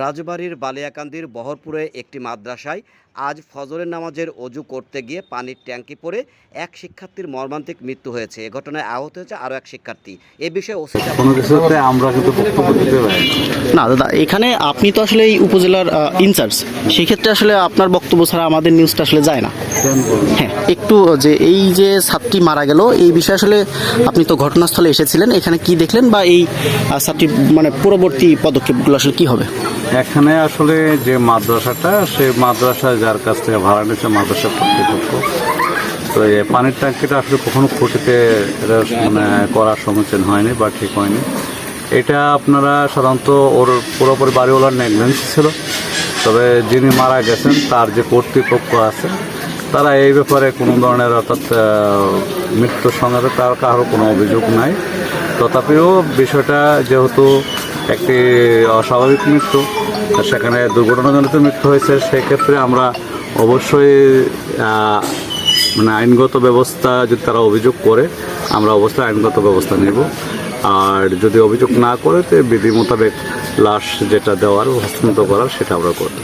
রাজবাড়ির বালিয়াকান্দির বহরপুরে একটি মাদ্রাসায় আজ ফজরের নামাজের অজু করতে গিয়ে পানির ট্যাঙ্কি পড়ে এক শিক্ষার্থীর মর্মান্তিক মৃত্যু হয়েছে। এ ঘটনায় আহত হয়েছে আরও এক শিক্ষার্থী। এ বিষয়ে ওসি কোনো কিছুতে আমরা কিন্তু না। দাদা এখানে আপনি তো আসলে এই উপজেলার ইনচার্জ সেক্ষেত্রে আসলে আপনার বক্তব্য ছাড়া আমাদের নিউজটা আসলে যায় না। হ্যাঁ একটু যে এই যে ছাত্রী মারা গেল এই বিষয়ে আসলে আপনি তো ঘটনাস্থলে এসেছিলেন। এখানে কি দেখলেন বা এই ছাত্রী মানে পরবর্তী পদক্ষেপগুলো আসলে কি হবে? এখানে আসলে যে মাদ্রাসাটা, সে মাদ্রাসা যার কাছ থেকে ভাড়া নিচ্ছে মাদ্রাসা কর্তৃপক্ষ। তো এই পানির ট্যাঙ্কিটা আসলে কখনো এটা মানে করার সম্মুখীন হয়নি বা ঠিক হয়নি। এটা আপনারা সাধারণত ওর পুরোপুরি বাড়িওয়ালার নেগলেন্সি ছিল। তবে যিনি মারা গেছেন, তার যে কর্তৃপক্ষ আছে, তারা এই ব্যাপারে কোনো ধরনের অর্থাৎ মৃত্যুর সঙ্গে তার কারও কোনো অভিযোগ নাই। তথাপিও বিষয়টা যেহেতু একটি অস্বাভাবিক মৃত্যু। সেখানে দুর্ঘটনাজনিত মৃত্যু হয়েছে, সেক্ষেত্রে আমরা অবশ্যই মানে আইনগত ব্যবস্থা যদি তারা অভিযোগ করে, আমরা অবশ্যই আইনগত ব্যবস্থা নেব। আর যদি অভিযোগ না করে, তো বিধি মোতাবেক লাশ যেটা দেওয়ার, হস্তান্তর করার, সেটা আমরা করব।